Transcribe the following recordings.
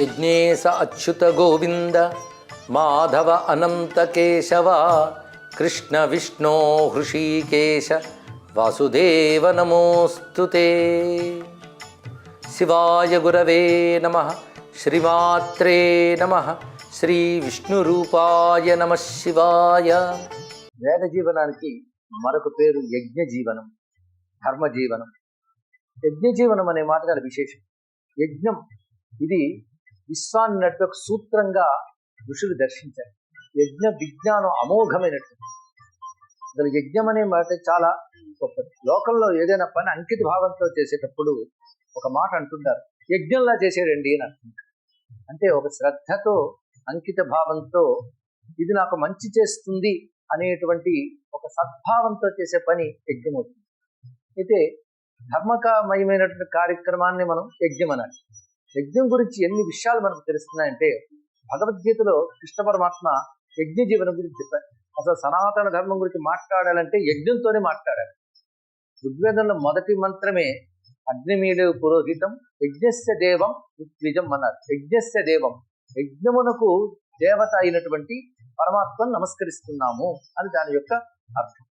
యజ్ఞేశ అచ్యుత గోవింద మాధవ అనంత కేశవ కృష్ణ విష్ణో హృషీకేశ వాసుదేవ నమోస్తు శివాయ గురవే నమ శ్రీమాత్రే నమ శ్రీ విష్ణురూపాయ నమ శివాయ. వేద జీవనానికి మరొక పేరు యజ్ఞ జీవనం ధర్మ జీవనం. యజ్ఞ జీవనం అనే మాట గల విశేషం. యజ్ఞం ఇది విశ్వాన్ని నడిపే ఒక సూత్రంగా ఋషులు దర్శించారు. యజ్ఞ విజ్ఞానం అమోఘమైనటువంటి అసలు యజ్ఞం అనే మాట చాలా గొప్పది. లోకంలో ఏదైనా పని అంకిత భావంతో చేసేటప్పుడు ఒక మాట అంటుంటారు. యజ్ఞంలా చేసేయండి అని అర్థం. అంటే ఒక శ్రద్ధతో అంకిత భావంతో ఇది నాకు మంచి చేస్తుంది అనేటువంటి ఒక సద్భావంతో చేసే పని యజ్ఞం అవుతుంది. అయితే ధర్మకమయమైనటువంటి కార్యక్రమాన్ని మనం యజ్ఞం అనాలి. యజ్ఞం గురించి ఎన్ని విషయాలు మనకు తెలుస్తున్నాయంటే భగవద్గీతలో కృష్ణ పరమాత్మ యజ్ఞ జీవనం గురించి చెప్పారు. అసలు సనాతన ధర్మం గురించి మాట్లాడాలంటే యజ్ఞంతోనే మాట్లాడాలి. ఋగ్వేదంలో మొదటి మంత్రమే అగ్నిమీలు పురోహితం యజ్ఞస్య దేవం ఋత్విజం అన్నారు. యజ్ఞస్య దేవం యజ్ఞమునకు దేవత అయినటువంటి పరమాత్మను నమస్కరిస్తున్నాము అని దాని యొక్క అర్థం.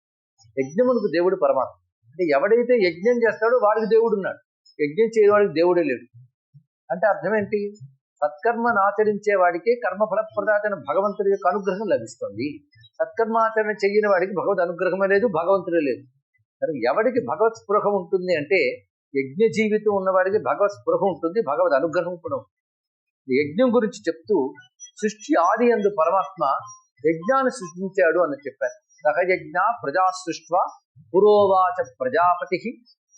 యజ్ఞమునకు దేవుడు పరమాత్మ. అంటే ఎవడైతే యజ్ఞం చేస్తాడో వాడికి దేవుడు ఉన్నాడు. యజ్ఞం చేయవాడికి దేవుడే లేడు. అంటే అర్థం ఏంటి? సత్కర్మను ఆచరించే వాడికి కర్మఫల ఫలప్రదాతైన భగవంతుడి యొక్క అనుగ్రహం లభిస్తుంది. సత్కర్మ ఆచరణ చెయ్యని వాడికి భగవద్ అనుగ్రహమే లేదు భగవంతుడే లేదు. కనుక ఎవడికి భగవత్ స్పృహం ఉంటుంది అంటే యజ్ఞ జీవితం ఉన్నవాడికి భగవత్ స్పృహం ఉంటుంది భగవద్ అనుగ్రహం కూడా ఉంటుంది. ఈ యజ్ఞం గురించి చెప్తూ సృష్టి ఆది అందు పరమాత్మ యజ్ఞాన్ని సృష్టించాడు అని చెప్పారు. సహయజ్ఞ ప్రజా సృష్వ పురోవాచ ప్రజాపతి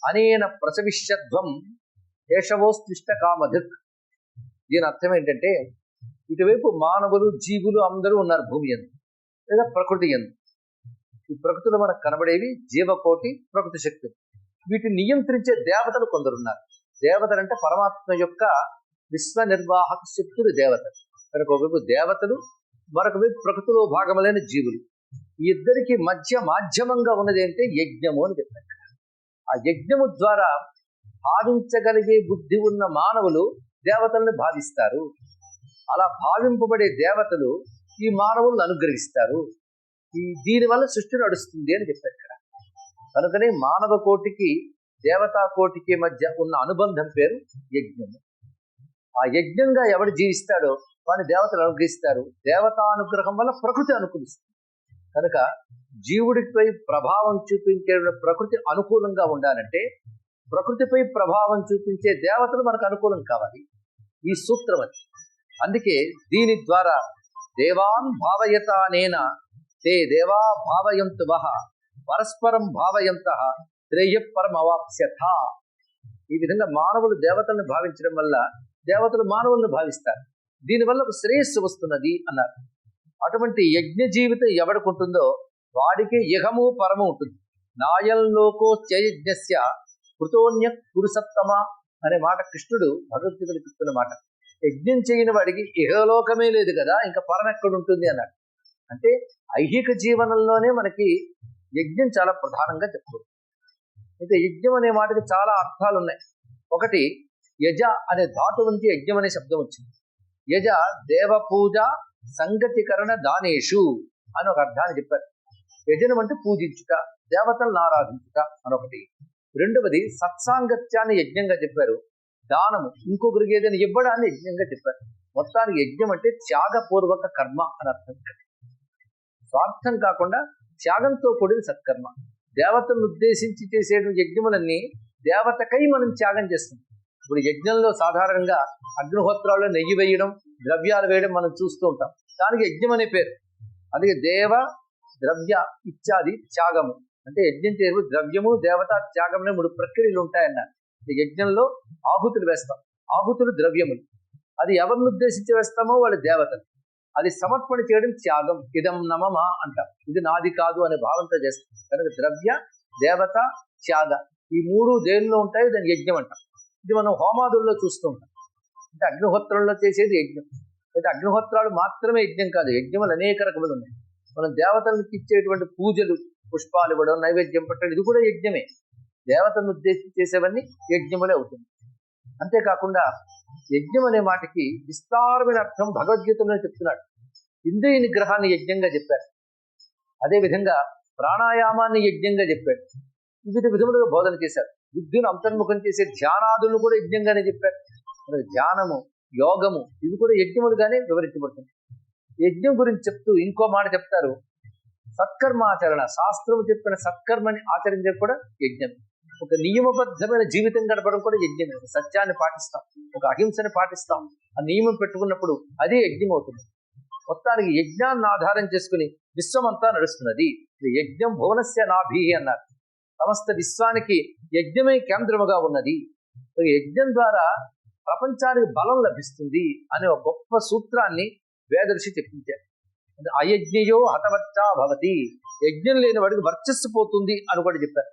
అనేన ప్రసవిష్యత్వం కేశవోస్తిష్ట కామధిక్ దీని అర్థం ఏంటంటే ఇటువైపు మానవులు జీవులు అందరూ ఉన్నారు భూమి ఎందు లేదా ప్రకృతి ఎందు ఈ ప్రకృతిలో మనకు కనబడేవి జీవకోటి ప్రకృతి శక్తులు వీటిని నియంత్రించే దేవతలు కొందరున్నారు. దేవతలు అంటే పరమాత్మ యొక్క విశ్వ నిర్వాహక శక్తులు దేవతలు. కనుక ఒకవైపు దేవతలు మరొక వైపు ప్రకృతిలో భాగములైన జీవులు. ఈ ఇద్దరికి మధ్య మాధ్యమంగా ఉన్నది అంటే యజ్ఞము అని చెప్పారు. ఆ యజ్ఞము ద్వారా భావించగలిగే బుద్ధి ఉన్న మానవులు దేవతల్ని భావిస్తారు. అలా భావింపబడే దేవతలు ఈ మానవులను అనుగ్రహిస్తారు. ఈ దీనివల్ల సృష్టి నడుస్తుంది అని చెప్పారు ఇక్కడ. కనుకనే మానవ కోటికి దేవతా కోటికి మధ్య ఉన్న అనుబంధం పేరు యజ్ఞము. ఆ యజ్ఞంగా ఎవడు జీవిస్తాడో వాని దేవతలు అనుగ్రహిస్తారు. దేవతా అనుగ్రహం వల్ల ప్రకృతి అనుకూలిస్తుంది. కనుక జీవుడిపై ప్రభావం చూపించే ప్రకృతి అనుకూలంగా ఉండాలంటే ప్రకృతిపై ప్రభావం చూపించే దేవతలు మనకు అనుకూలం కావాలి. ఈ సూత్రం అది. అందుకే దీని ద్వారా దేవాన్ భావయతానేన తే దేవా భావయంతు వహ పరస్పరం భావయంత త్రేయ పరమవాప్స్యథ. ఈ విధంగా మానవులు దేవతలను భావించడం వల్ల దేవతలు మానవులను భావిస్తారు. దీనివల్ల ఒక శ్రేయస్సు వస్తున్నది అన్నారు. అటువంటి యజ్ఞ జీవితం ఎవడుకుంటుందో వాడికి ఇహము పరము ఉంటుంది. నాయంలోకో చయజ్ఞస్య కృతోన్య పురుషత్తమ అనే మాట కృష్ణుడు భగవద్గీతలు చెప్తున్న మాట. యజ్ఞం చేయని వాడికి ఇహలోకమే లేదు కదా ఇంకా పరం ఎక్కడుంటుంది అన్నాడు. అంటే ఐహిక జీవనంలోనే మనకి యజ్ఞం చాలా ప్రధానంగా చెప్తుంది అయితే యజ్ఞం అనే మాటకి చాలా అర్థాలు ఉన్నాయి. ఒకటి యజ అనే ధాతు నుంచి యజ్ఞం అనే శబ్దం వచ్చింది. యజ దేవ పూజ సంగతికరణ దానేషు అని ఒక అర్థాన్ని చెప్పారు. యజనం అంటే పూజించుట దేవతలను ఆరాధించుట అనొకటి. రెండవది సత్సాంగత్యాన్ని యజ్ఞంగా చెప్పారు. దానము ఇంకొకరికి ఏదైనా ఇవ్వడాన్ని యజ్ఞంగా చెప్పారు. మొత్తానికి యజ్ఞం అంటే త్యాగపూర్వక కర్మ అని అర్థం. స్వార్థం కాకుండా త్యాగంతో కూడిన సత్కర్మ. దేవతను ఉద్దేశించి చేసే యజ్ఞములన్నీ దేవతకై మనం త్యాగం చేస్తాం ఇప్పుడు యజ్ఞంలో సాధారణంగా అగ్నిహోత్రాల్లో నెయ్యి వేయడం ద్రవ్యాలు వేయడం మనం చూస్తూ ఉంటాం. దానికి యజ్ఞం అనే పేరు. అందుకే దేవ ద్రవ్య ఇత్యాది త్యాగము. అంటే యజ్ఞం చేరు ద్రవ్యము దేవత త్యాగం మూడు ప్రక్రియలు ఉంటాయన్నారు యజ్ఞంలో ఆహుతులు వేస్తాం. ఆహుతులు ద్రవ్యములు. అది ఎవరిని ఉద్దేశించి వేస్తామో వాళ్ళ దేవతలు. అది సమర్పణ చేయడం త్యాగం. ఇదం నమమా అంటాం. ఇది నాది కాదు అనే భావంతో చేస్తాం. కనుక ద్రవ్య దేవత త్యాగ ఈ మూడు దేనిలో ఉంటాయో దాని యజ్ఞం అంటాం. ఇది మనం హోమాదుల్లో చూస్తూ ఉంటాం. అంటే అగ్నిహోత్రంలో చేసేది యజ్ఞం. అయితే అగ్నిహోత్రాలు మాత్రమే యజ్ఞం కాదు. యజ్ఞములు అనేక రకములు ఉన్నాయి. మనం దేవతలకు ఇచ్చేటువంటి పూజలు పుష్పాలు ఇవ్వడం నైవేద్యం పెట్టడం ఇది కూడా యజ్ఞమే. దేవతను ఉద్దేశించి చేసేవన్నీ యజ్ఞములే అవుతుంది. అంతేకాకుండా యజ్ఞం అనే మాటకి విస్తారమైన అర్థం భగవద్గీతలో చెప్తున్నాడు. ఇంద్రియ నిగ్రహాన్ని యజ్ఞంగా చెప్పారు అదేవిధంగా ప్రాణాయామాన్ని యజ్ఞంగా చెప్పాడు. వివిధ విధములుగా బోధన చేశారు బుద్ధిని అంతర్ముఖం చేసే ధ్యానాదులను కూడా యజ్ఞంగానే చెప్పారు ధ్యానము యోగము ఇవి కూడా యజ్ఞములుగానే వివరించబడుతుంది. యజ్ఞం గురించి చెప్తూ ఇంకో మాట చెప్తారు. సత్కర్మాచరణ. శాస్త్రము చెప్పిన సత్కర్మని ఆచరించడం కూడా యజ్ఞం. ఒక నియమబద్ధమైన జీవితం గడపడం కూడా యజ్ఞమే. ఒక సత్యాన్ని పాటిస్తాం. ఒక అహింసని పాటిస్తాం. ఆ నియమం పెట్టుకున్నప్పుడు అదే యజ్ఞం అవుతుంది మొత్తానికి యజ్ఞాన్ని ఆధారం చేసుకుని విశ్వమంతా నడుస్తున్నది. యజ్ఞం భువనస్య నాభి అన్నారు. సమస్త విశ్వానికి యజ్ఞమే కేంద్రముగా ఉన్నది. యజ్ఞం ద్వారా ప్రపంచానికి బలం లభిస్తుంది అనే ఒక గొప్ప సూత్రాన్ని వేదర్షి చెప్పించారు. అయజ్ఞయో హతవర్చా భవతి. యజ్ఞం లేని వాడికి వర్చస్సు పోతుంది అని కూడా చెప్పారు.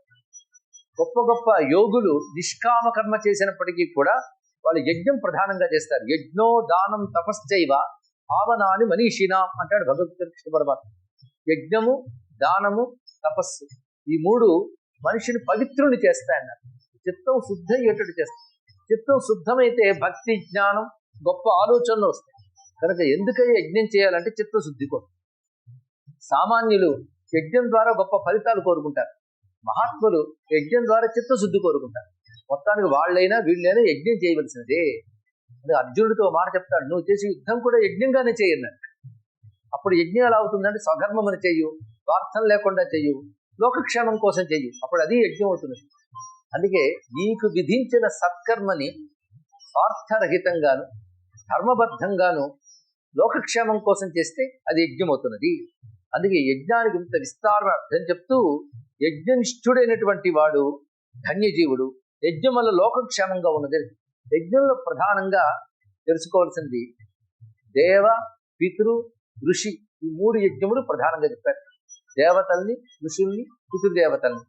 గొప్ప గొప్ప యోగులు నిష్కామ కర్మ చేసినప్పటికీ కూడా వాళ్ళు యజ్ఞం ప్రధానంగా చేస్తారు. యజ్ఞో దానం తపశ్చైవ భావనాని మనీషినాం అంటాడు భగవద్గీత కృష్ణ పరమాత్మ. యజ్ఞము దానము తపస్సు ఈ మూడు మనిషిని పవిత్రుని చేస్తాయన్నారు చిత్తం శుద్ధ అయ్యేటట్టు చేస్తాయి. చిత్తం శుద్ధమైతే భక్తి జ్ఞానం గొప్ప ఆలోచనలు వస్తాయి. కనుక ఎందుకై యజ్ఞం చేయాలంటే చిత్తశుద్ధి కోసం? సామాన్యులు యజ్ఞం ద్వారా గొప్ప ఫలితాలు కోరుకుంటారు. మహాత్ములు యజ్ఞం ద్వారా చిత్తశుద్ధి కోరుకుంటారు. మొత్తానికి వాళ్ళైనా వీళ్ళైనా యజ్ఞం చేయవలసినదే. అది అర్జునుడితో మాట చెప్తాడు. నువ్వు చేసే యుద్ధం కూడా యజ్ఞంగానే చేయన్నాడు అప్పుడు యజ్ఞం ఎలా అవుతుందంటే స్వధర్మమని చెయ్యు స్వార్థం లేకుండా చెయ్యు లోకక్షేమం కోసం చెయ్యు అప్పుడు అది యజ్ఞం అవుతుంది. అందుకే నీకు విధించిన సత్కర్మని స్వార్థరహితంగాను ధర్మబద్ధంగాను లోకక్షేమం కోసం చేస్తే అది యజ్ఞం అవుతున్నది అందుకే యజ్ఞానికి ఇంత విస్తారణ అర్థం చెప్తూ యజ్ఞనిష్ఠుడైనటువంటి వాడు ధన్యజీవుడు యజ్ఞం వల్ల లోకక్షేమంగా ఉన్నది. యజ్ఞంలో ప్రధానంగా తెలుసుకోవాల్సింది దేవ పితృ ఋషి ఈ మూడు యజ్ఞములు ప్రధానంగా చెప్పారు. దేవతల్ని ఋషుల్ని పితృదేవతల్ని.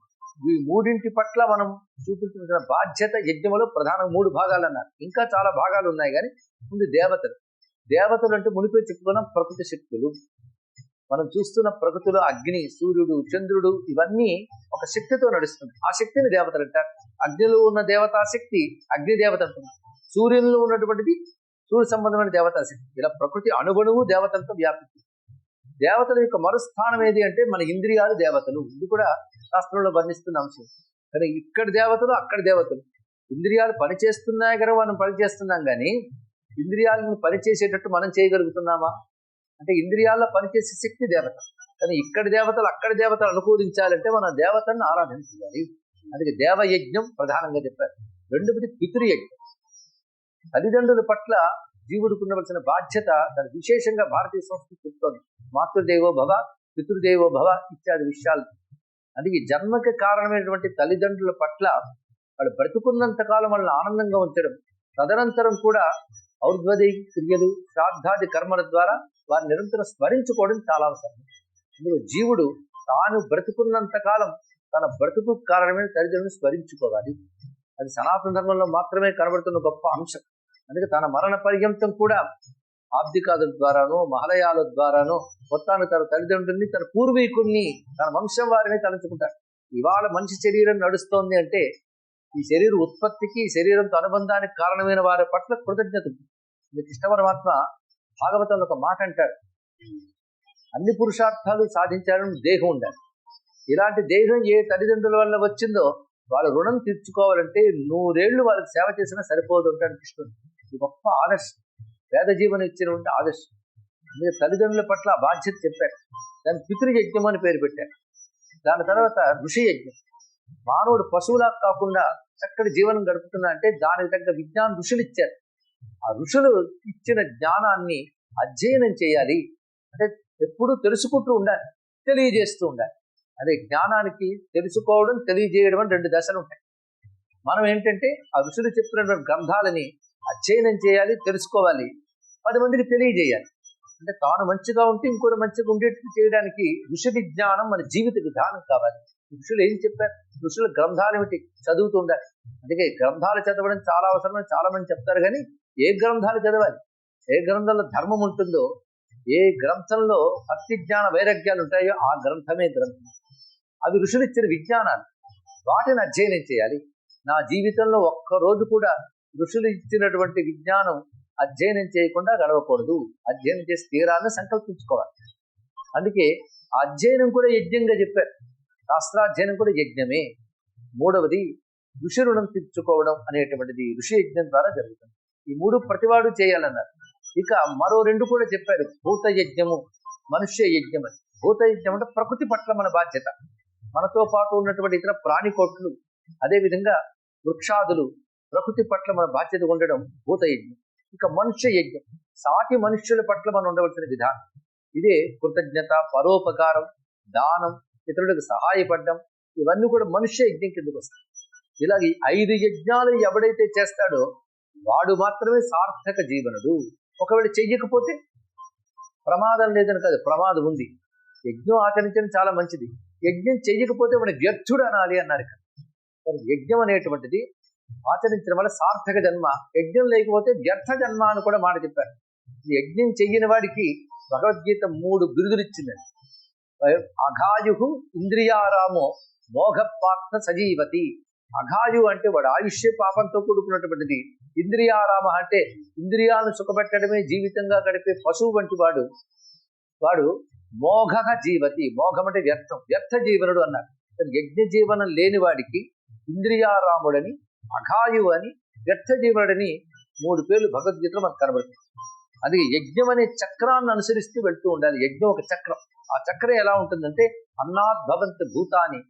ఈ మూడింటి పట్ల మనం చూపించిన బాధ్యత యజ్ఞములో ప్రధాన మూడు భాగాలు అన్నారు. ఇంకా చాలా భాగాలు ఉన్నాయి కానీ ముందు దేవతలు. దేవతలు అంటే మునిపే చెప్పుకున్న ప్రకృతి శక్తులు. మనం చూస్తున్న ప్రకృతిలో అగ్ని సూర్యుడు చంద్రుడు ఇవన్నీ ఒక శక్తితో నడుస్తుంది. ఆ శక్తిని దేవతలు అంటారు. అగ్నిలో ఉన్న దేవతా శక్తి అగ్ని దేవత అంటున్నారు. సూర్యునిలో ఉన్నటువంటిది సూర్య సంబంధమైన దేవతాశక్తి ఇలా ప్రకృతి అణువణువు దేవతలతో వ్యాపించింది దేవతల యొక్క మరుస్థానం ఏది అంటే మన ఇంద్రియాలు దేవతలు. ఇది కూడా శాస్త్రంలో వర్ణిస్తున్న అంశం. కానీ ఇక్కడ దేవతలు అక్కడ దేవతలు. ఇంద్రియాలు పనిచేస్తున్నాయి కదా మనం పనిచేస్తున్నాం కానీ ఇంద్రియాలను పనిచేసేటట్టు మనం చేయగలుగుతున్నామా? అంటే ఇంద్రియాల్లో పనిచేసే శక్తి దేవత. కానీ ఇక్కడ దేవతలు అక్కడ దేవతలు అనుకూలించాలంటే మన దేవతలను ఆరాధించాలి. అందుకే దేవయజ్ఞం ప్రధానంగా చెప్పారు. రెండవది పితృయజ్ఞం. తల్లిదండ్రుల పట్ల జీవుడికి ఉండవలసిన బాధ్యత దాని విశేషంగా భారతీయ సంస్కృతి చెప్తోంది. మాతృదేవో భవ పితృదేవో భవ ఇత్యాది విషయాలు. అందుకే జన్మకి కారణమైనటువంటి తల్లిదండ్రుల పట్ల వాళ్ళు బ్రతుకున్నంత కాలం వాళ్ళని ఆనందంగా ఉంచడం తదనంతరం కూడా ఔర్ధ్వది క్రియలు శ్రాద్ధాది కర్మల ద్వారా వారిని నిరంతరం స్మరించుకోవడం చాలా అవసరం. ఇందులో జీవుడు తాను బ్రతుకున్నంత కాలం తన బ్రతుకు కారణమైన తల్లిదండ్రులను స్మరించుకోవాలి. అది సనాతన ధర్మంలో మాత్రమే కనబడుతున్న గొప్ప అంశం. అందుకే తన మరణ పర్యంతం కూడా ఆబ్దికాదుల ద్వారానో మహలయాల ద్వారానో మొత్తాన్ని తన తల్లిదండ్రుల్ని తన పూర్వీకుల్ని తన వంశం వారిని తలంచుకుంటాడు ఇవాళ మనిషి శరీరం నడుస్తోంది అంటే ఈ శరీర ఉత్పత్తికి శరీరంతో అనుబంధానికి కారణమైన వారి పట్ల కృతజ్ఞత. మీకు కృష్ణ పరమాత్మ భాగవతంలో ఒక మాట అంటాడు. అన్ని పురుషార్థాలు సాధించాలని దేహం ఉండాలి. ఇలాంటి దేహం ఏ తల్లిదండ్రుల వల్ల వచ్చిందో వాళ్ళ రుణం తీర్చుకోవాలంటే నూరేళ్ళు వాళ్ళకి సేవ చేసినా సరిపోదు అంటాడు కృష్ణుడు. ఇది గొప్ప ఆదర్శం. వేద జీవనం ఇచ్చినటువంటి ఆదర్శం. మీరు తల్లిదండ్రుల పట్ల ఆ బాధ్యత చెప్పారు దాని పితృయజ్ఞం అని పేరు పెట్టారు దాని తర్వాత ఋషి యజ్ఞం మానవుడు పశువులా కాకుండా చక్కటి జీవనం గడుపుతున్నా అంటే దానికి తగ్గ విజ్ఞానం ఋషులు ఇచ్చారు. ఆ ఋషులు ఇచ్చిన జ్ఞానాన్ని అధ్యయనం చేయాలి. అంటే ఎప్పుడూ తెలుసుకుంటూ ఉండాలి తెలియజేస్తూ ఉండాలి. అదే జ్ఞానానికి తెలుసుకోవడం తెలియజేయడం అని రెండు దశలు ఉంటాయి. మనం ఏంటంటే ఆ ఋషులు చెప్పినటువంటి గ్రంథాలని అధ్యయనం చేయాలి తెలుసుకోవాలి. పది మందికి తెలియజేయాలి. అంటే తాను మంచిగా ఉంటే ఇంకొక మంచిగా ఉండేట్టు చేయడానికి ఋషి విజ్ఞానం మన జీవిత విధానం కావాలి. ఋషులు ఏం చెప్పారు? ఋషుల గ్రంథాలు ఏమిటి? చదువుతూ ఉండాలి అందుకే గ్రంథాలు చదవడం చాలా అవసరమని చాలా మంది చెప్తారు కానీ ఏ గ్రంథాలు చదవాలి? ఏ గ్రంథంలో ధర్మం ఉంటుందో ఏ గ్రంథంలో భక్తి జ్ఞాన వైరాగ్యాలు ఉంటాయో ఆ గ్రంథమే గ్రంథం. అవి ఋషులు ఇచ్చిన విజ్ఞానాలు. వాటిని అధ్యయనం చేయాలి. నా జీవితంలో ఒక్క రోజు కూడా ఋషులు ఇచ్చినటువంటి విజ్ఞానం అధ్యయనం చేయకుండా గడవకూడదు. అధ్యయనం చేసి తీరాన్ని సంకల్పించుకోవాలి. అందుకే అధ్యయనం కూడా యజ్ఞంగా చెప్పారు. శాస్త్రాధ్యయనం కూడా యజ్ఞమే. మూడవది ఋషి రుణం తీర్చుకోవడం అనేటువంటిది ఋషి యజ్ఞం ద్వారా జరుగుతుంది. ఈ మూడు ప్రతివాడు చేయాలన్నారు. ఇక మరో రెండు కూడా చెప్పారు. భూత యజ్ఞము మనుష్య యజ్ఞం అని. భూత యజ్ఞం అంటే ప్రకృతి పట్ల మన బాధ్యత. మనతో పాటు ఉన్నటువంటి ఇతర ప్రాణికోట్లు అదేవిధంగా వృక్షాదులు ప్రకృతి పట్ల మన బాధ్యత ఉండడం భూత యజ్ఞం. ఇక మనుష్య యజ్ఞం. సాటి మనుష్యుల పట్ల మనం ఉండవలసిన విధానం. ఇదే కృతజ్ఞత పరోపకారం దానం ఇతరులకు సహాయపడడం ఇవన్నీ కూడా మనుష్య యజ్ఞం కిందకు వస్తాయి. ఇలాగ ఈ ఐదు యజ్ఞాలు ఎవడైతే చేస్తాడో వాడు మాత్రమే సార్థక జీవనుడు. ఒకవేళ చెయ్యకపోతే ప్రమాదం లేదని కాదు ప్రమాదం ఉంది. యజ్ఞం ఆచరించడం చాలా మంచిది. యజ్ఞం చెయ్యకపోతే మన వ్యర్థుడు అనాలి అన్నారు మరి యజ్ఞం అనేటువంటిది ఆచరించడం వల్ల సార్థక జన్మ. యజ్ఞం లేకపోతే వ్యర్థ జన్మ అని కూడా మాట చెప్పారు. ఈ యజ్ఞం చెయ్యని వాడికి భగవద్గీత మూడు బిరుదులు ఇచ్చిందండి. అఘాయు ఇంద్రియారామో మోఘపార్థ సజీవతి అఘాయు అంటే వాడు ఆయుష్య పాపంతో కూడుకున్నటువంటిది. ఇంద్రియారామ అంటే ఇంద్రియాలను సుఖపెట్టడమే జీవితంగా గడిపే పశువు వంటి వాడు. వాడు మోఘ జీవతి. మోఘం అంటే వ్యర్థం. వ్యర్థ జీవనుడు అన్నారు యజ్ఞ జీవనం లేని వాడికి ఇంద్రియారాముడని అఘాయు అని వ్యర్థ జీవనుడని మూడు పేర్లు భగవద్గీతలో మనకు కనబడుతుంది. అది యజ్ఞం అనే చక్రాన్ని అనుసరిస్తూ వెళ్తూ ఉండాలి. యజ్ఞం ఒక చక్రం. ఆ చక్రం ఎలా ఉంటుందంటే అన్నాద్భవంత భూతాని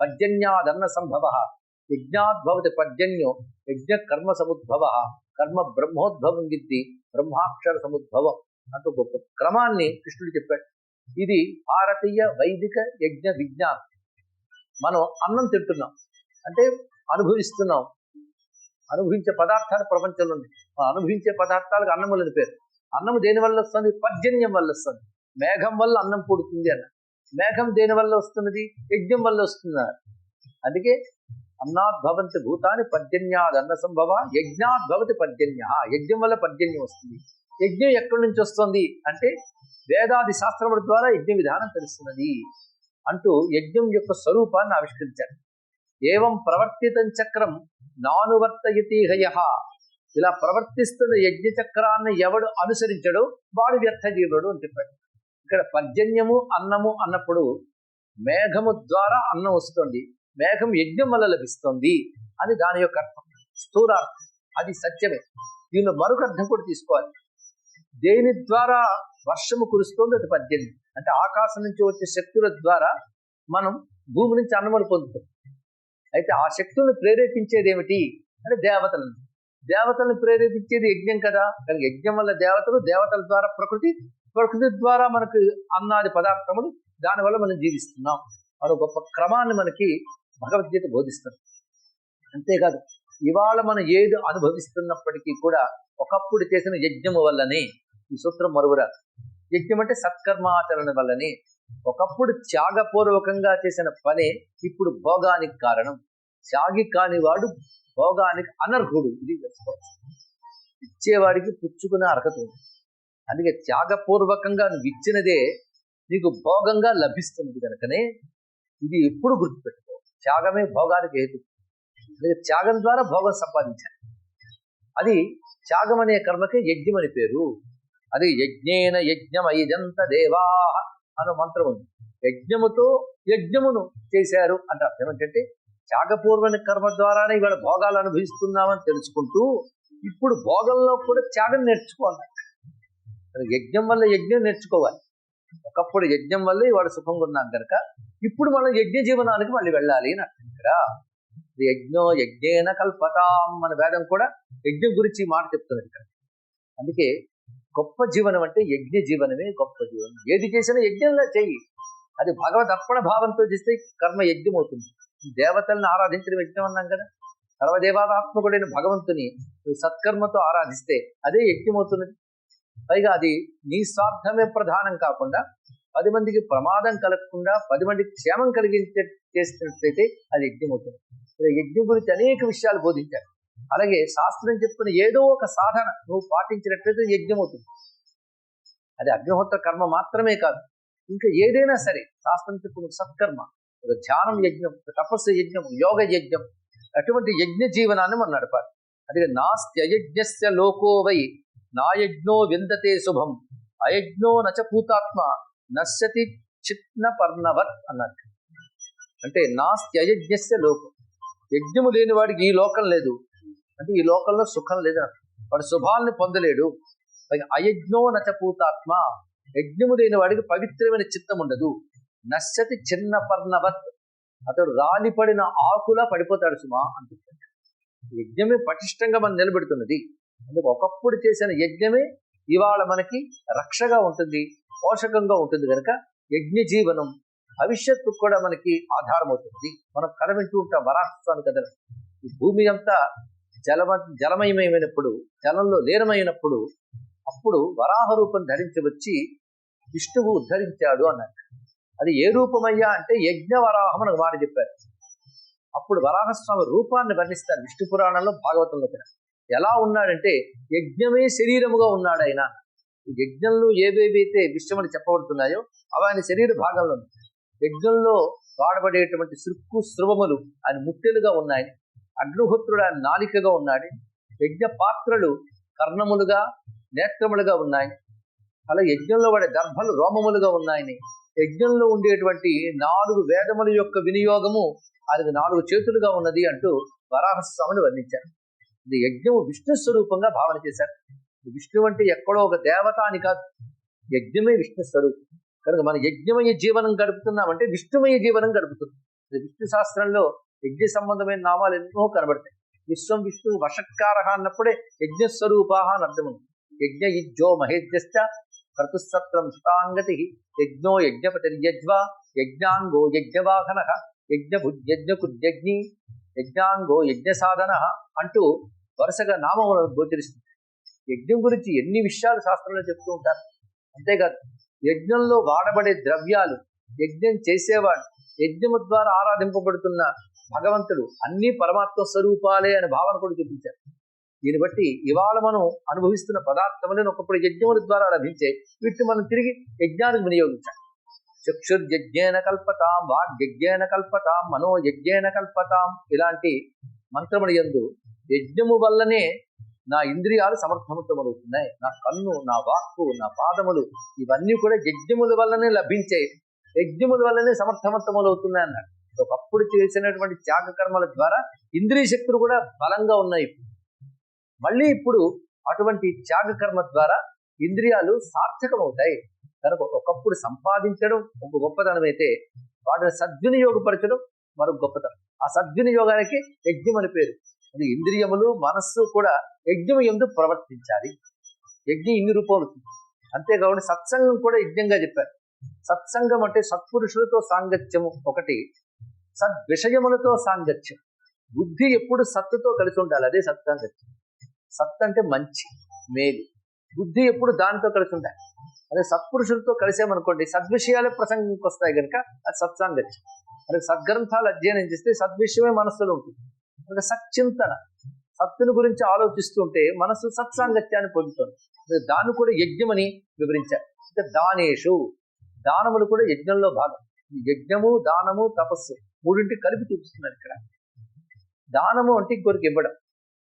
పర్జన్యాదన్న సంభవ యజ్ఞాద్భవతి పర్జన్యో యజ్ఞ కర్మ సముద్భవ కర్మ బ్రహ్మోద్భవం గిద్ది బ్రహ్మాక్షర సముద్భవం అంటూ గొప్ప క్రమాన్ని కృష్ణుడు చెప్పాడు. ఇది భారతీయ వైదిక యజ్ఞ విజ్ఞానం. మనం అన్నం తింటున్నాం. అంటే అనుభవిస్తున్నాం. అనుభవించే పదార్థాలు ప్రపంచంలో ఉంది మనం అనుభవించే పదార్థాలకు అన్నం వల్ల పేరు. అన్నం దేని వల్ల వస్తుంది? పర్జన్యం వల్ల వస్తుంది. మేఘం వల్ల అన్నం పుడుతుంది అన్న. మేఘం దేని వల్ల వస్తున్నది? యజ్ఞం వల్ల వస్తుంది అందుకే అన్నాద్భవంతి భూతాన్ని పర్జన్యాద్ అన్న సంభవ యజ్ఞాద్భవతి పర్జన్య. యజ్ఞం వల్ల పర్జన్యం వస్తుంది. యజ్ఞం ఎక్కడి నుంచి వస్తుంది? అంటే వేదాది శాస్త్రముల ద్వారా యజ్ఞ విధానం తెలుస్తున్నది అంటూ యజ్ఞం యొక్క స్వరూపాన్ని ఆవిష్కరించారు. ఏవం ప్రవర్తితం చక్రం నానువర్తయతి హయ. ఇలా ప్రవర్తిస్తున్న యజ్ఞ చక్రాన్ని ఎవడు అనుసరించడో వాడు వ్యర్థ జీవుడు అని చెప్పాడు ఇక్కడ పర్జన్యము అన్నము అన్నప్పుడు మేఘము ద్వారా అన్నం వస్తుంది. మేఘం యజ్ఞం వల్ల లభిస్తుంది అని దాని యొక్క అర్థం. స్థూలార్థం. అది సత్యమే. దీనిలో మరొక అర్థం కూడా తీసుకోవాలి. దేని ద్వారా వర్షము కురుస్తుంది అది పద్దెనిమిది అంటే ఆకాశం నుంచి వచ్చే శక్తుల ద్వారా మనం భూమి నుంచి అన్నములు పొందుతాం. అయితే ఆ శక్తులను ప్రేరేపించేది ఏమిటి? అంటే దేవతలను. దేవతలను ప్రేరేపించేది యజ్ఞం కదా. కానీ యజ్ఞం వల్ల దేవతలు దేవతల ద్వారా ప్రకృతి ప్రకృతి ద్వారా మనకు అన్నాది పదార్థములు దానివల్ల మనం జీవిస్తున్నాం. మరో గొప్ప క్రమాన్ని మనకి భగవద్గీత బోధిస్తుంది. అంతేకాదు ఇవాళ మనం ఏది అనుభవిస్తున్నప్పటికీ కూడా ఒకప్పుడు చేసిన యజ్ఞము వల్లనే ఈ సూత్రం మరువురా యజ్ఞం అంటే సత్కర్మాచరణ వల్లనే ఒకప్పుడు త్యాగపూర్వకంగా చేసిన పనే ఇప్పుడు భోగానికి కారణం. త్యాగి కానివాడు భోగానికి అనర్హుడు. ఇది తెలుసుకోవచ్చు ఇచ్చేవాడికి పుచ్చుకునే అర్హత ఉంది. అందుకే త్యాగపూర్వకంగా నువ్వు ఇచ్చినదే నీకు భోగంగా లభిస్తుంది కనుకనే ఇది ఎప్పుడు గుర్తుపెట్టుకో. త్యాగమే భోగానికి హేతు. అందుకే త్యాగం ద్వారా భోగం సంపాదించాలి. అది త్యాగం అనే కర్మకే యజ్ఞం అని పేరు. అది యజ్ఞేన యజ్ఞం ఐదంత దేవా అనే మంత్రం ఉంది. యజ్ఞముతో యజ్ఞమును చేశారు అంటే అర్థం ఏంటంటే కర్మ ద్వారానే ఇవాళ భోగాలు అనుభవిస్తున్నామని తెలుసుకుంటూ ఇప్పుడు భోగంలో కూడా త్యాగం నేర్చుకోవాలి. యజ్ఞం వల్ల యజ్ఞం నేర్చుకోవాలి. ఒకప్పుడు యజ్ఞం వల్ల ఇవాడు సుఖంగా ఉన్నాం కనుక ఇప్పుడు మనం యజ్ఞ జీవనానికి మళ్ళీ వెళ్ళాలి అని అర్థం కదా. యజ్ఞో యజ్ఞేన కల్పతాం మన వేదం కూడా యజ్ఞం గురించి మాట చెప్తున్నది ఇక్కడ. అందుకే గొప్ప జీవనం అంటే యజ్ఞ జీవనమే గొప్ప జీవనం. ఏది చేసినా యజ్ఞంలా చెయ్యి అది భగవద్ అర్పణ భావంతో చేస్తే కర్మ యజ్ఞం అవుతుంది దేవతలను ఆరాధించడం యజ్ఞం అన్నాం కదా. సర్వదేవాత్మకుడైన భగవంతుని సత్కర్మతో ఆరాధిస్తే అదే యజ్ఞం అవుతున్నది పైగా అది నీ స్వార్థమే ప్రధానం కాకుండా పది మందికి ప్రమాదం కలగకుండా పది మందికి క్షేమం కలిగించే చేసినట్లయితే అది యజ్ఞం అవుతుంది యజ్ఞం గురించి అనేక విషయాలు బోధించారు. అలాగే శాస్త్రం చెప్పిన ఏదో ఒక సాధన నువ్వు పాటించినట్లయితే యజ్ఞం అవుతుంది అది అగ్నిహోత్ర కర్మ మాత్రమే కాదు. ఇంకా ఏదైనా సరే శాస్త్రం చెప్పిన సత్కర్మ ఒక ధ్యానం యజ్ఞం తపస్సు యజ్ఞం యోగ యజ్ఞం అటువంటి యజ్ఞ జీవనాన్ని మనం నడపాలి. అది నాస్త్యయజ్ఞస్య లోకో లోకోవై నాయజ్ఞో విందతే శుభం. అయజ్ఞో నచ పూతాత్మ నశ్యతి చిత్న పర్ణవత్ అన్నట్టు అంటే నాస్త్యయజ్ఞస్య లోకం. యజ్ఞము లేని వాడికి ఈ లోకం లేదు. అంటే ఈ లోకంలో సుఖం లేదు వాడు శుభాల్ని పొందలేడు. అయజ్ఞో నచ పూతాత్మ యజ్ఞము లేని వాడికి పవిత్రమైన చిత్తం ఉండదు. నశ్యతి చిన్న పర్ణవత్. అతడు రాలిపడిన ఆకులా పడిపోతాడు సుమా అంటున్నాడు యజ్ఞమే పటిష్టంగా మనం నిలబెడుతున్నది. అందుకు ఒకప్పుడు చేసిన యజ్ఞమే ఇవాళ మనకి రక్షగా ఉంటుంది పోషకంగా ఉంటుంది కనుక యజ్ఞ జీవనం భవిష్యత్తు కూడా మనకి ఆధారం అవుతుంది మనం కథ వింటూ ఉంటాం వరాహస్వామి కథలు. ఈ భూమి అంతా జలమ జలమయమైనప్పుడు జలంలో లీనమైనప్పుడు అప్పుడు వరాహ రూపం ధరించి వచ్చి విష్ణువు ఉద్ధరించాడు అన్నాడు. అది ఏ రూపమయ్యా అంటే యజ్ఞ వరాహం అని మాట చెప్పారు. అప్పుడు వరాహస్వామి రూపాన్ని వర్ణిస్తారు విష్ణు పురాణంలో భాగవతంలో కూడా. ఎలా ఉన్నాడంటే యజ్ఞమే శరీరముగా ఉన్నాడు ఆయన యజ్ఞంలో ఏవేవైతే విషయమని చెప్పబడుతున్నాయో అవి ఆయన శరీర భాగంలో యజ్ఞంలో వాడబడేటువంటి సృక్కు స్రవములు ఆయన ముట్టెలుగా ఉన్నాయి. అగ్నిహోత్రుడు ఆయన నాలికగా ఉన్నాడు. యజ్ఞ పాత్రలు కర్ణములుగా నేత్రములుగా ఉన్నాయి. అలా యజ్ఞంలో వాడే గర్భలు రోమములుగా ఉన్నాయని యజ్ఞంలో ఉండేటువంటి నాలుగు వేదముల యొక్క వినియోగము అది నాలుగు చేతులుగా ఉన్నది అంటూ వరాహస్వామిని వర్ణించారు. ఇది యజ్ఞము విష్ణు స్వరూపంగా భావన చేశారు. విష్ణు అంటే ఎక్కడో ఒక దేవత అని కాదు. యజ్ఞమే విష్ణు స్వరూపం. కనుక మన యజ్ఞమయ జీవనం గడుపుతున్నామంటే విష్ణుమయ జీవనం గడుపుతున్నాం విష్ణు శాస్త్రంలో యజ్ఞ సంబంధమైన నామాలు ఎన్నో కనబడతాయి. విశ్వం విష్ణు వషత్కార అన్నప్పుడే యజ్ఞ స్వరూపాహ అని అర్థం ఉంది యజ్ఞ యజ్ఞో మహేజ్యశ్చ క్రతుసత్రం శుతాంగతి యజ్ఞో యజ్ఞపతిర్యజ్వా యజ్ఞాంగో యజ్ఞవాహన యజ్ఞ యజ్ఞాంగో యజ్ఞ సాధన అంటూ వరుసగా నామములను గోచరిస్తుంది. యజ్ఞం గురించి ఎన్ని విషయాలు శాస్త్రంలో చెప్తూ ఉంటారు? అంతేకాదు యజ్ఞంలో వాడబడే ద్రవ్యాలు యజ్ఞం చేసేవాడు యజ్ఞము ద్వారా ఆరాధింపబడుతున్న భగవంతుడు అన్ని పరమాత్మ స్వరూపాలే అనే భావన కూడా చూపించారు దీన్ని బట్టి ఇవాళ మనం అనుభవిస్తున్న పదార్థములను ఒకప్పుడు యజ్ఞముల ద్వారా లభించే వీటిని మనం తిరిగి యజ్ఞానికి వినియోగించాలి. చక్షుర్యజ్ఞేన కల్పతాం వాగ్యజ్ఞేన కల్పతాం మనోయజ్ఞేన కల్పతాం ఇలాంటి మంత్రముల యందు యజ్ఞము వల్లనే నా ఇంద్రియాలు సమర్థవంతమవుతున్నాయి. నా కన్ను నా వాక్కు నా పాదములు ఇవన్నీ కూడా యజ్ఞముల వల్లనే లభించాయి యజ్ఞముల వల్లనే సమర్థవంతములవుతున్నాయి అన్నాడు. ఒకప్పుడు చేసినటువంటి త్యాగకర్మల ద్వారా ఇంద్రియ శక్తులు కూడా బలంగా ఉన్నాయి ఇప్పుడు. మళ్ళీ ఇప్పుడు అటువంటి త్యాగకర్మ ద్వారా ఇంద్రియాలు సార్థకమవుతాయి. కనుక ఒకప్పుడు సంపాదించడం ఒక గొప్పతనం అయితే వాటిని సద్వినియోగపరచడం మరొక గొప్పతనం. ఆ సద్వినియోగానికి యజ్ఞం అని పేరు. ఇంద్రియములు మనస్సు కూడా యజ్ఞం ఎందు ప్రవర్తించాలి. యజ్ఞం ఇన్ని రూపములు. అంతేకాకుండా సత్సంగం కూడా యజ్ఞంగా చెప్పారు. సత్సంగం అంటే సత్పురుషులతో సాంగత్యము ఒకటి సద్విషయములతో సాంగత్యం. బుద్ధి ఎప్పుడు సత్తుతో కలిసి ఉండాలి అదే సత్సాంగత్యం. సత్ అంటే మంచి మేలు. బుద్ధి ఎప్పుడు దానితో కలిసి ఉండాలి. అదే సత్పురుషులతో కలిసామనుకోండి సద్విషయాలే ప్రసంగంకి వస్తాయి కనుక అది సత్సాంగత్యం. అదే సద్గ్రంథాలు అధ్యయనం చేస్తే సద్విషయమే మనస్సులో ఉంటుంది. ఒక సచ్చింతన. సత్తుని గురించి ఆలోచిస్తుంటే మనసు సత్సాంగత్యాన్ని పొందుతుంది. దాన్ని కూడా యజ్ఞమని వివరించారు. అంటే దానేషు దానములు కూడా యజ్ఞంలో భాగం. ఈ యజ్ఞము దానము తపస్సు మూడింటి కలిపి చూపిస్తున్నారు ఇక్కడ. దానము అంటే ఇంకొకరికి ఇవ్వడం.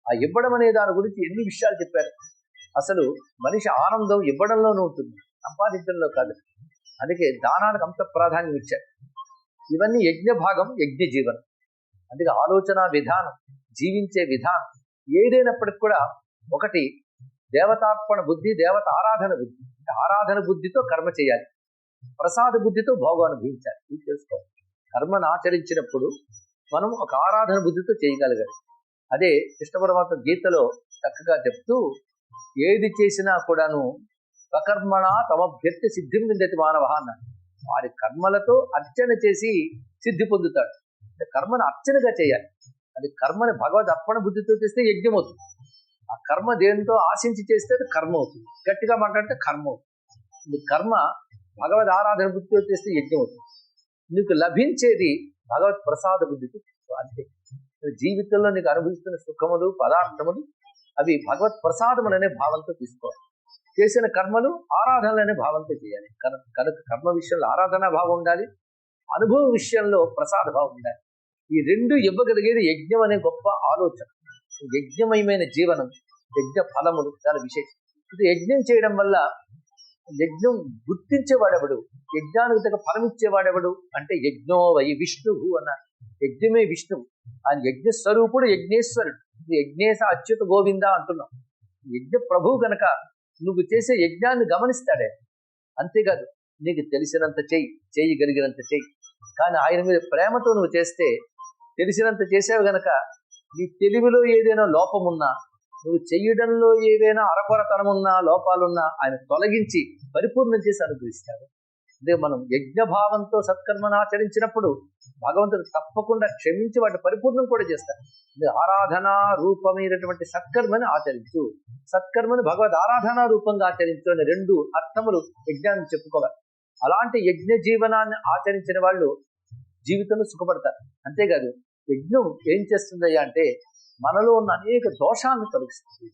ఆ ఇవ్వడం అనే దాని గురించి ఎన్ని విషయాలు చెప్పారు? అసలు మనిషి ఆనందం ఇవ్వడంలోనే ఉంటుంది. సంపాదించడంలో కాదు. అందుకే దానానికి అంత ప్రాధాన్యం ఇచ్చారు. ఇవన్నీ యజ్ఞ భాగం యజ్ఞ జీవనం. అందుకే ఆలోచన విధానం జీవించే విధానం ఏదైనప్పటికి కూడా ఒకటి దేవతార్పణ బుద్ధి దేవత ఆరాధన బుద్ధి. ఆరాధన బుద్ధితో కర్మ చేయాలి. ప్రసాద బుద్ధితో భోగం అనుభవించాలి. ఇది తెలుసుకోవాలి కర్మను ఆచరించినప్పుడు మనం ఒక ఆరాధన బుద్ధితో చేయగలగాలి. అదే కృష్ణ పరమాత్మ గీతలో చక్కగా చెప్తూ ఏది చేసినా కూడాను స్వకర్మణ తమభ్యర్థి సిద్ధిం విందతి మానవ అన్నాడు. వారి కర్మలతో అర్చన చేసి సిద్ధి పొందుతాడు. కర్మను అర్చనగా చేయాలి. అది కర్మని భగవద్ అర్పణ బుద్ధితో చేస్తే యజ్ఞం అవుతుంది. ఆ కర్మ దేనితో ఆశించి చేస్తే అది కర్మ అవుతుంది. గట్టిగా మాట్లాడితే కర్మ అవుతుంది. కర్మ భగవద్ ఆరాధన బుద్ధితో చేస్తే యజ్ఞం అవుతుంది. నీకు లభించేది భగవత్ ప్రసాద బుద్ధితో అంతే. జీవితంలో నీకు అనుభవిస్తున్న సుఖములు పదార్థములు అవి భగవత్ ప్రసాదములనే భావంతో తీసుకోవాలి. చేసిన కర్మలు ఆరాధనలనే భావంతో చేయాలి. కనుక కర్మ విషయంలో ఆరాధన భావం ఉండాలి. అనుభవం విషయంలో ప్రసాద భావం ఉండాలి. ఈ రెండు ఇవ్వగలిగేది యజ్ఞం అనే గొప్ప ఆలోచన. యజ్ఞమయమైన జీవనం యజ్ఞ ఫలములు చాలా విశేషం. ఇది యజ్ఞం చేయడం వల్ల యజ్ఞం గుర్తించేవాడెవడు? యజ్ఞానికి తగ్గ ఫలం ఇచ్చేవాడెవడు అంటే యజ్ఞో వై విష్ణువు అన్నారు. యజ్ఞమే విష్ణువు ఆయన యజ్ఞస్వరూపుడు యజ్ఞేశ్వరుడు. యజ్ఞేశ అచ్యుత గోవింద అంటున్నాం యజ్ఞ ప్రభువు గనక నువ్వు చేసే యజ్ఞాన్ని గమనిస్తాడే. అంతేకాదు నీకు తెలిసినంత చెయ్యి చేయగలిగినంత చెయ్యి. కానీ ఆయన మీద ప్రేమతో నువ్వు చేస్తే తెలిసినంత చేసావు గనక నీ తెలివిలో ఏదైనా లోపమున్నా నువ్వు చెయ్యడంలో ఏదైనా అరకొరతనమున్నా లోపాలున్నా ఆయన తొలగించి పరిపూర్ణం చేసి అనుగ్రహిస్తాడు. అదే మనం యజ్ఞభావంతో సత్కర్మను ఆచరించినప్పుడు భగవంతుడు తప్పకుండా క్షమించి వాటి పరిపూర్ణం కూడా చేస్తాడు. ఇది ఆరాధనా రూపమైనటువంటి సత్కర్మని ఆచరించు. సత్కర్మని భగవద్ ఆరాధనా రూపంగా ఆచరించు అనే రెండు అర్థములు యజ్ఞాన్ని చెప్పుకోవాలి. అలాంటి యజ్ఞ జీవనాన్ని ఆచరించిన వాళ్ళు జీవితంలో సుఖపడతారు. అంతేకాదు యజ్ఞం ఏం చేస్తుందయ్యా అంటే మనలో ఉన్న అనేక దోషాలను తొలగిస్తుంది.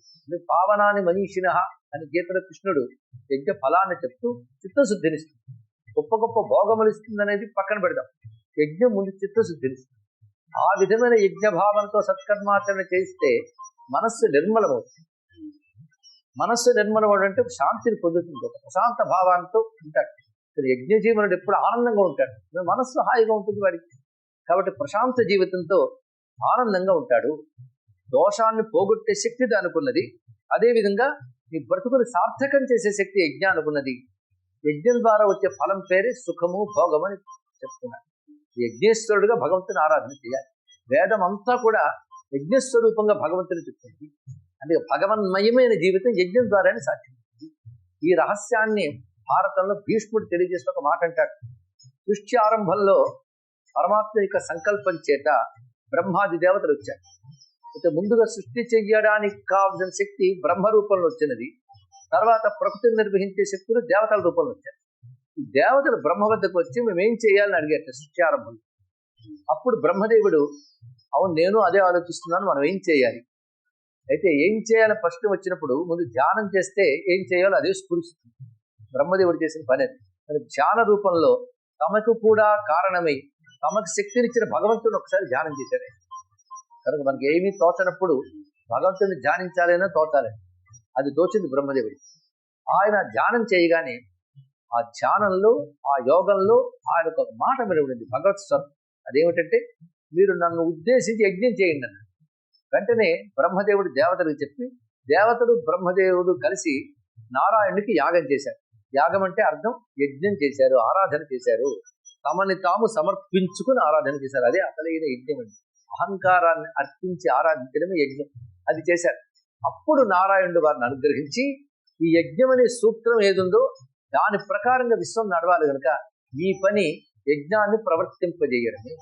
పావనాన్ని మనీషిన అని గీతల కృష్ణుడు యజ్ఞ ఫలాన్ని చెప్తూ చిత్తశుద్ధినిస్తుంది. గొప్ప గొప్ప భోగములు ఇస్తుంది అనేది పక్కన పెడదాం. యజ్ఞం ముందు చిత్తశుద్ధినిస్తుంది. ఆ విధమైన యజ్ఞ భావనతో సత్కర్మాచరణ చేస్తే మనస్సు నిర్మలమవుతుంది. మనస్సు నిర్మలమవడం అంటే శాంతిని పొందుతుంది. ఒక ప్రశాంత భావాలతో ఉంటాడు. ఇక్కడ యజ్ఞ జీవనుడు ఎప్పుడు ఆనందంగా ఉంటాడు. మనస్సు హాయిగా ఉంటుంది వాడికి. కాబట్టి ప్రశాంత జీవితంతో ఆనందంగా ఉంటాడు. దోషాన్ని పోగొట్టే శక్తి దానికున్నది. అదేవిధంగా నీ బ్రతుకుని సార్థకం చేసే శక్తి యజ్ఞానుకున్నది. యజ్ఞం ద్వారా వచ్చే ఫలం పేరే సుఖము భోగం అని చెప్తున్నాడు యజ్ఞేశ్వరుడుగా భగవంతుని ఆరాధన చేయాలి. వేదం అంతా కూడా యజ్ఞస్వరూపంగా భగవంతుని చెప్తుంది. అంటే భగవన్మయమైన జీవితం యజ్ఞం ద్వారానే సాధ్యమవుతుంది. ఈ రహస్యాన్ని భారతంలో భీష్ముడు తెలియజేసిన ఒక మాట అంటాడు. సృష్టి ఆరంభంలో పరమాత్మ యొక్క సంకల్పం చేత బ్రహ్మాది దేవతలు వచ్చారు. అయితే ముందుగా సృష్టి చెయ్యడానికి కావలసిన శక్తి బ్రహ్మ రూపంలో వచ్చినది. తర్వాత ప్రకృతిని నిర్వహించే శక్తులు దేవతల రూపంలో వచ్చారు దేవతలు బ్రహ్మ వద్దకు వచ్చి మేమేం చేయాలని అడిగారు సృష్టి ఆరంభం అప్పుడు బ్రహ్మదేవుడు అవును నేను అదే ఆలోచిస్తున్నాను మనం ఏం చేయాలి? అయితే ఏం చేయాలని ఫస్ట్ వచ్చినప్పుడు ముందు ధ్యానం చేస్తే ఏం చేయాలో అదే స్ఫురిస్తుంది. బ్రహ్మదేవుడు చేసిన పని అది. ధ్యాన రూపంలో తమకు కూడా కారణమై తమకు శక్తినిచ్చిన భగవంతుని ఒకసారి ధ్యానం చేశాడు కనుక మనకి ఏమీ తోచనప్పుడు భగవంతుని ధ్యానించాలైనా తోచాలి. అది తోచింది బ్రహ్మదేవుడు. ఆయన ధ్యానం చేయగానే ఆ ధ్యానంలో ఆ యోగంలో ఆయన ఒక మాట వెలువడింది భగవత్ స్వరం. అదేమిటంటే మీరు నన్ను ఉద్దేశించి యజ్ఞం చేయండి అన్న వెంటనే బ్రహ్మదేవుడు దేవతలకు చెప్పి దేవతలు బ్రహ్మదేవుడు కలిసి నారాయణుడికి యాగం చేశారు. యాగం అంటే అర్థం యజ్ఞం చేశారు ఆరాధన చేశారు. తమని తాము సమర్పించుకుని ఆరాధన చేశారు. అదే అసలైన యజ్ఞం అండి అహంకారాన్ని అర్పించి ఆరాధించడమే యజ్ఞం. అది చేశారు. అప్పుడు నారాయణుడు వారిని అనుగ్రహించి ఈ యజ్ఞం అనే సూత్రం ఏదుందో దాని ప్రకారంగా విశ్వం నడవాలి కనుక ఈ పని యజ్ఞాన్ని ప్రవర్తింపజేయడమే.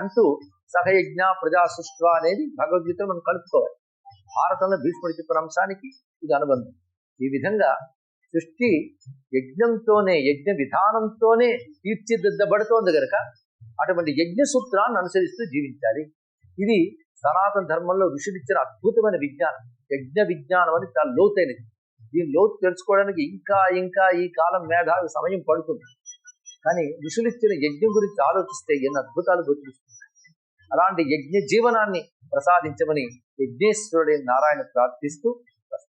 అంటూ సహయజ్ఞ ప్రజాసృష్వ అనేది భగవద్గీత మనం కలుపుకోవాలి. భారతంలో భీష్ముడు చెప్పిన అంశానికి ఇది అనుబంధం. ఈ విధంగా సృష్టి యజ్ఞంతోనే యజ్ఞ విధానంతోనే తీర్చిదిద్దబడుతోంది గనక అటువంటి యజ్ఞ సూత్రాన్ని అనుసరిస్తూ జీవించాలి. ఇది సనాతన ధర్మంలో ఋషులిచ్చిన అద్భుతమైన విజ్ఞానం. యజ్ఞ విజ్ఞానం అని చాలా లోతైనది. దీని లోతు తెలుసుకోవడానికి ఇంకా ఇంకా ఈ కాలం మేధావి సమయం పడుతుంది. కానీ ఋషులిచ్చిన యజ్ఞం గురించి ఆలోచిస్తే ఎన్ని అద్భుతాలు గోచరిస్తుంది అలాంటి యజ్ఞ జీవనాన్ని ప్రసాదించమని యజ్ఞేశ్వరుడి నారాయణ ప్రార్థిస్తూ